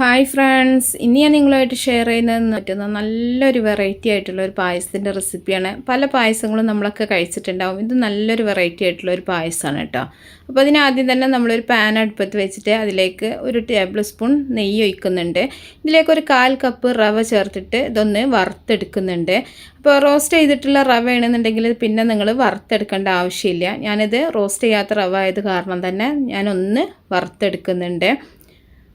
Hi friends ഇനി ഞാൻ നിങ്ങളുമായിട്ട് ഷെയർ ചെയ്യുന്നതെന്ന് പറ്റുന്ന നല്ലൊരു വെറൈറ്റി ആയിട്ടുള്ള ഒരു പായസത്തിന്റെ റെസിപ്പിയാണ് പല പായസങ്ങളും നമ്മളൊക്കെ കഴിച്ചിട്ടുണ്ടാവും. ഇത് നല്ലൊരു വെറൈറ്റി ആയിട്ടുള്ള ഒരു പായസമാണ് കേട്ടോ. അപ്പോൾ അതിനാദ്യം തന്നെ നമ്മളൊരു പാൻ അടുപ്പത്ത് വെച്ചിട്ട് അതിലേക്ക് ഒരു ടേബിൾ സ്പൂൺ നെയ്യ് ഒഴിക്കുന്നുണ്ട്. ഇതിലേക്ക് ഒരു കാൽ കപ്പ് റവ ചേർത്തിട്ട് ഇതൊന്ന് വറുത്തെടുക്കുന്നുണ്ട്. അപ്പോൾ റോസ്റ്റ് ചെയ്തിട്ടുള്ള റവ ആണെന്നുണ്ടെങ്കിൽ പിന്നെ നിങ്ങൾ വറുത്തെടുക്കേണ്ട ആവശ്യമില്ല. ഞാനിത് റോസ്റ്റ് ചെയ്യാത്ത റവ ആയത് കാരണം തന്നെ ഞാനൊന്ന് വറുത്തെടുക്കുന്നുണ്ട്.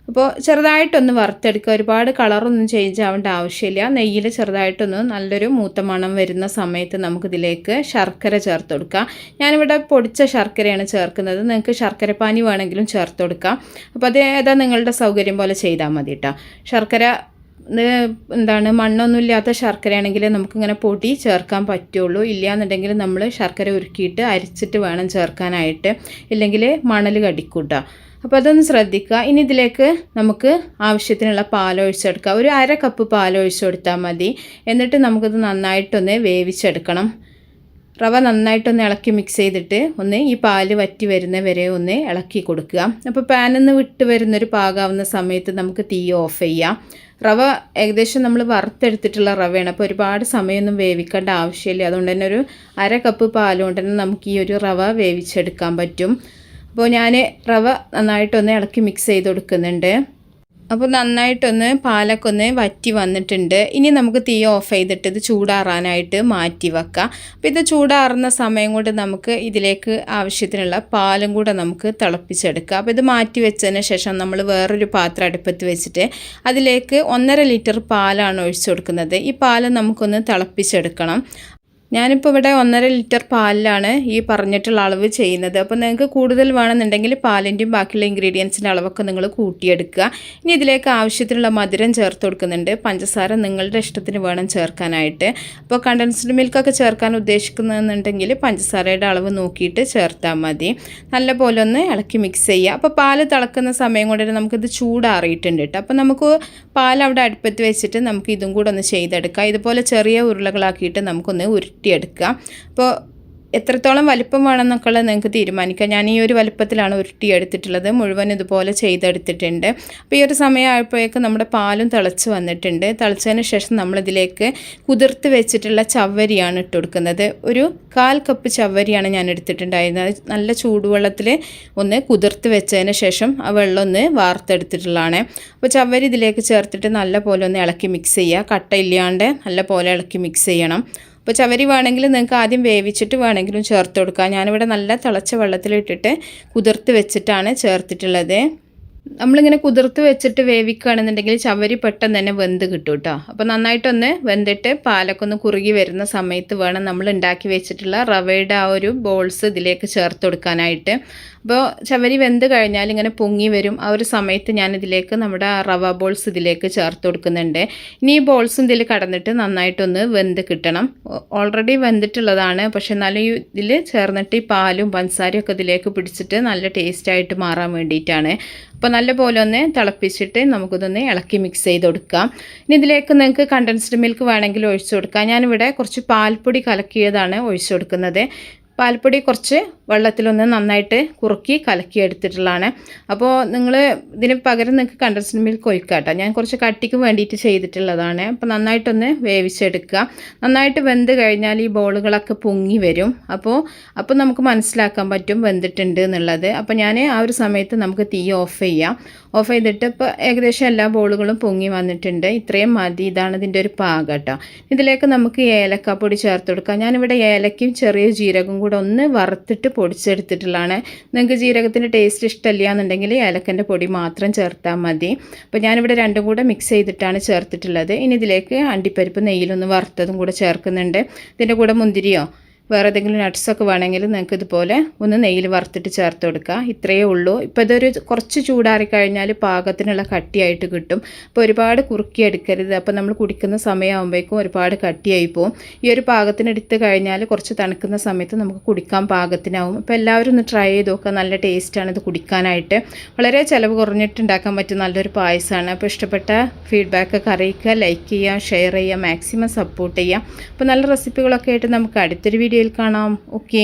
അപ്പോൾ ചെറുതായിട്ടൊന്ന് വറുത്തെടുക്കുക. ഒരുപാട് കളറൊന്നും ചേഞ്ച് ആവേണ്ട ആവശ്യമില്ല. നെയ്യിൽ ചെറുതായിട്ടൊന്ന് നല്ലൊരു മൂത്ത മണം വരുന്ന സമയത്ത് നമുക്കിതിലേക്ക് ശർക്കര ചേർത്ത് കൊടുക്കാം. ഞാനിവിടെ പൊടിച്ച ശർക്കരയാണ് ചേർക്കുന്നത്. നിങ്ങൾക്ക് ശർക്കരപ്പാനി വേണമെങ്കിലും ചേർത്ത് കൊടുക്കാം. അപ്പോൾ അത് ഏതാ നിങ്ങളുടെ സൗകര്യം പോലെ ചെയ്താൽ മതി കേട്ടോ ശർക്കര എന്താണ് മണ്ണൊന്നുമില്ലാത്ത ശർക്കരയാണെങ്കിൽ നമുക്കിങ്ങനെ പൊടി ചേർക്കാൻ പറ്റുള്ളൂ. ഇല്ലയെന്നുണ്ടെങ്കിൽ നമ്മൾ ശർക്കര ഉരുക്കിയിട്ട് അരിച്ചിട്ട് വേണം ചേർക്കാനായിട്ട്. ഇല്ലെങ്കിൽ മണൽ കടിക്കൂട്ടോ. അപ്പോൾ അതൊന്ന് ശ്രദ്ധിക്കുക. ഇനി ഇതിലേക്ക് നമുക്ക് ആവശ്യത്തിനുള്ള പാൽ ഒഴിച്ചെടുക്കുക ഒരു അര കപ്പ് പാൽ ഒഴിച്ചു കൊടുത്താൽ മതി. എന്നിട്ട് നമുക്കത് നന്നായിട്ടൊന്ന് വേവിച്ചെടുക്കണം. റവ നന്നായിട്ടൊന്ന് ഇളക്കി മിക്സ് ചെയ്തിട്ട് ഒന്ന് ഈ പാൽ വറ്റി വരുന്ന വരെ ഒന്ന് ഇളക്കി കൊടുക്കുക. അപ്പോൾ പാനിൽ വിട്ട് വരുന്നൊരു പാകാവുന്ന സമയത്ത് നമുക്ക് തീ ഓഫ് ചെയ്യാം. റവ ഏകദേശം നമ്മൾ വറുത്തെടുത്തിട്ടുള്ള റവയാണ്. അപ്പോൾ ഒരുപാട് സമയമൊന്നും വേവിക്കേണ്ട ആവശ്യമില്ല. അതുകൊണ്ട് തന്നെ ഒരു അര കപ്പ് പാലുകൊണ്ട് തന്നെ നമുക്ക് ഈ ഒരു റവ വേവിച്ചെടുക്കാൻ പറ്റും. അപ്പോൾ ഞാൻ റവ നന്നായിട്ടൊന്ന് ഇളക്കി മിക്സ് ചെയ്ത് കൊടുക്കുന്നുണ്ട്. അപ്പോൾ നന്നായിട്ടൊന്ന് പാലൊക്കെ ഒന്ന് വറ്റി വന്നിട്ടുണ്ട്. ഇനി നമുക്ക് തീ ഓഫ് ചെയ്തിട്ട് ഇത് ചൂടാറാനായിട്ട് മാറ്റി വെക്കാം. അപ്പോൾ ഇത് ചൂടാറുന്ന സമയം കൊണ്ട് നമുക്ക് ഇതിലേക്ക് ആവശ്യത്തിനുള്ള പാലും കൂടെ നമുക്ക് തിളപ്പിച്ചെടുക്കാം. അപ്പോൾ ഇത് മാറ്റി വെച്ചതിന് ശേഷം നമ്മൾ വേറൊരു പാത്രം അടുപ്പത്ത് വെച്ചിട്ട് അതിലേക്ക് ഒന്നര ലിറ്റർ പാലാണ് ഒഴിച്ചു കൊടുക്കുന്നത്. ഈ പാൽ നമുക്കൊന്ന് തിളപ്പിച്ചെടുക്കണം. ഞാനിപ്പോൾ ഇവിടെ ഒന്നര ലിറ്റർ പാലിലാണ് ഈ പറഞ്ഞിട്ടുള്ള അളവ് ചെയ്യുന്നത്. അപ്പോൾ നിങ്ങൾക്ക് കൂടുതൽ വേണമെന്നുണ്ടെങ്കിൽ പാലിന്റെയും ബാക്കിയുള്ള ഇൻഗ്രീഡിയൻസിന്റെ അളവൊക്കെ നിങ്ങൾ കൂട്ടിയെടുക്കുക. ഇനി ഇതിലേക്ക് ആവശ്യത്തിനുള്ള മധുരം ചേർത്ത് കൊടുക്കുന്നുണ്ട്. പഞ്ചസാര നിങ്ങളുടെ ഇഷ്ടത്തിന് വേണം ചേർക്കാനായിട്ട്. അപ്പോൾ കണ്ടൻസ്ഡ് മിൽക്കൊക്കെ ചേർക്കാൻ ഉദ്ദേശിക്കുന്നതെന്നുണ്ടെങ്കിൽ പഞ്ചസാരയുടെ അളവ് നോക്കിയിട്ട് ചേർത്താൽ മതി. നല്ലപോലെ ഒന്ന് ഇളക്കി മിക്സ് ചെയ്യുക. അപ്പോൾ പാൽ തിളക്കുന്ന സമയം കൊണ്ട് നമുക്കിത് ചൂടാറിയിട്ടുണ്ട് കേട്ടോ. അപ്പോൾ നമുക്ക് പാൽ അവിടെ അടുപ്പത്ത് വെച്ചിട്ട് നമുക്ക് ഇതും കൂടെ ഒന്ന് ചെയ്തെടുക്കാം. ഇതുപോലെ ചെറിയ ഉരുളകളാക്കിയിട്ട് നമുക്കൊന്ന് ഉരുട്ടി ഉരുട്ടിയെടുക്കുക അപ്പോൾ എത്രത്തോളം വലിപ്പം വേണമെന്നൊക്കെ ഉള്ളത് നിങ്ങൾക്ക് തീരുമാനിക്കാം. ഞാൻ ഈ ഒരു വലുപ്പത്തിലാണ് ഉരുട്ടി എടുത്തിട്ടുള്ളത് മുഴുവൻ ഇതുപോലെ ചെയ്തെടുത്തിട്ടുണ്ട്. അപ്പോൾ ഈ ഒരു സമയമായപ്പോഴേക്കും നമ്മുടെ പാലും തിളച്ച് വന്നിട്ടുണ്ട്. തിളച്ചതിന് ശേഷം നമ്മളിതിലേക്ക് കുതിർത്ത് വെച്ചിട്ടുള്ള ചവ്വരിയാണ് ഇട്ട് കൊടുക്കുന്നത്. ഒരു കാൽ കപ്പ് ചവ്വരിയാണ് ഞാൻ എടുത്തിട്ടുണ്ടായിരുന്നത്. നല്ല ചൂടുവെള്ളത്തിൽ ഒന്ന് കുതിർത്ത് വെച്ചതിന് ശേഷം ആ വെള്ളം ഒന്ന് വാർത്തെടുത്തിട്ടുള്ളതാണ്. അപ്പോൾ ചവ്വരി ഇതിലേക്ക് ചേർത്തിട്ട് നല്ല പോലെ ഒന്ന് ഇളക്കി മിക്സ് ചെയ്യുക. കട്ട ഇല്ലാണ്ട് നല്ല പോലെ ഇളക്കി മിക്സ് ചെയ്യണം. അപ്പോൾ ചവരി വേണമെങ്കിൽ നിങ്ങൾക്ക് ആദ്യം വേവിച്ചിട്ട് വേണമെങ്കിലും ചേർത്ത് കൊടുക്കാം. ഞാനിവിടെ നല്ല തിളച്ച വെള്ളത്തിലിട്ടിട്ട് കുതിർത്ത് വെച്ചിട്ടാണ് ചേർത്തിട്ടുള്ളത്. നമ്മളിങ്ങനെ കുതിർത്ത് വെച്ചിട്ട് വേവിക്കുകയാണെന്നുണ്ടെങ്കിൽ ചവരി പെട്ടെന്ന് തന്നെ വെന്ത് കിട്ടും കേട്ടോ. അപ്പോൾ നന്നായിട്ടൊന്ന് വെന്തിട്ട് പാലൊക്കെ ഒന്ന് കുറുകി വരുന്ന സമയത്ത് വേണം നമ്മൾ ഉണ്ടാക്കി വെച്ചിട്ടുള്ള റവയുടെ ആ ഒരു ബോൾസ് ഇതിലേക്ക് ചേർത്ത് കൊടുക്കാനായിട്ട്. അപ്പോൾ ചവരി വെന്ത് കഴിഞ്ഞാൽ ഇങ്ങനെ പൊങ്ങി വരും ആ ഒരു സമയത്ത് ഞാൻ ഇതിലേക്ക് നമ്മുടെ റവ ബോൾസ് ഇതിലേക്ക് ചേർത്ത് കൊടുക്കുന്നുണ്ട്. ഇനി ഈ ബോൾസ് ഇതിൽ കടന്നിട്ട് നന്നായിട്ടൊന്ന് വെന്ത് കിട്ടണം. ഓൾറെഡി വെന്തിട്ടുള്ളതാണ്. പക്ഷെ എന്നാലും ഇതിൽ ചേർന്നിട്ട് ഈ പാലും പഞ്ചസാരയും ഒക്കെ ഇതിലേക്ക് പിടിച്ചിട്ട് നല്ല ടേസ്റ്റായിട്ട് മാറാൻ വേണ്ടിയിട്ടാണ്. അപ്പോൾ നല്ല പോലെ ഒന്ന് തിളപ്പിച്ചിട്ട് നമുക്കിതൊന്ന് ഇളക്കി മിക്സ് ചെയ്ത് കൊടുക്കാം. ഇനി ഇതിലേക്ക് നിങ്ങൾക്ക് കണ്ടൻസ്ഡ് മിൽക്ക് വേണമെങ്കിൽ ഒഴിച്ചു കൊടുക്കാം. ഞാനിവിടെ കുറച്ച് പാൽപ്പൊടി കലക്കിയതാണ് ഒഴിച്ചു കൊടുക്കുന്നത്. പാൽപ്പൊടി കുറച്ച് വെള്ളത്തിലൊന്ന് നന്നായിട്ട് കുറുക്കി കലക്കി എടുത്തിട്ടുള്ളതാണ്. അപ്പോൾ നിങ്ങൾ ഇതിന് പകരം നിങ്ങൾക്ക് കണ്ടൻസ്ഡ് മിൽക്ക് ഒഴിക്കാട്ടോ ഞാൻ കുറച്ച് കട്ടിക്ക് വേണ്ടിയിട്ട് ചെയ്തിട്ടുള്ളതാണ്. അപ്പോൾ നന്നായിട്ടൊന്ന് വേവിച്ചെടുക്കുക. നന്നായിട്ട് വെന്ത് കഴിഞ്ഞാൽ ഈ ബോളുകളൊക്കെ പൊങ്ങി വരും. അപ്പോൾ അപ്പോൾ നമുക്ക് മനസ്സിലാക്കാൻ പറ്റും വെന്തിട്ടുണ്ട് എന്നുള്ളത്. അപ്പോൾ ഞാൻ ആ ഒരു സമയത്ത് നമുക്ക് തീ ഓഫ് ചെയ്യാം. ഓഫ് ചെയ്തിട്ട് ഇപ്പോൾ ഏകദേശം എല്ലാ ബോളുകളും പൊങ്ങി വന്നിട്ടുണ്ട്. ഇത്രയും മതി. ഇതാണ് ഇതിന്റെ ഒരു പാകം കേട്ടോ. ഇതിലേക്ക് നമുക്ക് ഏലക്കാപ്പൊടി ചേർത്ത് കൊടുക്കാം. ഞാനിവിടെ ഏലക്കയും ചെറിയ ജീരകം കൂടെ ഒന്ന് വറുത്തിട്ട് പൊടിച്ചെടുത്തിട്ടുള്ളതാണ്. നിങ്ങൾക്ക് ജീരകത്തിന്റെ ടേസ്റ്റ് ഇഷ്ടമില്ല എന്നുണ്ടെങ്കിൽ ഏലക്കന്റെ പൊടി മാത്രം ചേർത്താൽ മതി. അപ്പോൾ ഞാനിവിടെ രണ്ടും കൂടെ മിക്സ് ചെയ്തിട്ടാണ് ചേർത്തിട്ടുള്ളത്. ഇനി ഇതിലേക്ക് അണ്ടിപ്പരിപ്പ് നെയ്യിലൊന്ന് വറുത്തതും കൂടെ ചേർക്കുന്നുണ്ട്. ഇതിന്റെ കൂടെ മുന്തിരിയോ വേറെ ഏതെങ്കിലും നട്ട്സൊക്കെ വേണമെങ്കിൽ നിങ്ങൾക്ക് ഇതുപോലെ ഒന്ന് നെയ്യിൽ വറുത്തിട്ട് ചേർത്ത് കൊടുക്കുക. ഇത്രയേ ഉള്ളൂ. ഇപ്പോൾ ഇതൊരു കുറച്ച് ചൂടാറി കഴിഞ്ഞാൽ പാകത്തിനുള്ള കട്ടിയായിട്ട് കിട്ടും. അപ്പോൾ ഒരുപാട് കുറുക്കി എടുക്കരുത്. അപ്പോൾ നമ്മൾ കുടിക്കുന്ന സമയമാകുമ്പോഴേക്കും ഒരുപാട് കട്ടിയായി പോകും ഈ ഒരു പാകത്തിനെടുത്ത് കഴിഞ്ഞാൽ കുറച്ച് തണുക്കുന്ന സമയത്ത് നമുക്ക് കുടിക്കാൻ പാകത്തിനാവും. അപ്പോൾ എല്ലാവരും ഒന്ന് ട്രൈ ചെയ്ത് നോക്കുക. നല്ല ടേസ്റ്റാണ് ഇത് കുടിക്കാനായിട്ട്. വളരെ ചിലവ് കുറഞ്ഞിട്ടുണ്ടാക്കാൻ പറ്റും നല്ലൊരു പായസമാണ്. അപ്പോൾ ഇഷ്ടപ്പെട്ട ഫീഡ്ബാക്കൊക്കെ അറിയിക്കുക. ലൈക്ക് ചെയ്യുക ഷെയർ ചെയ്യുക മാക്സിമം സപ്പോർട്ട് ചെയ്യുക. അപ്പോൾ നല്ല റെസിപ്പികളൊക്കെ ആയിട്ട് നമുക്ക് അടുത്തൊരു വീഡിയോ വീഡിയോയിൽ കാണാം. ഓക്കേ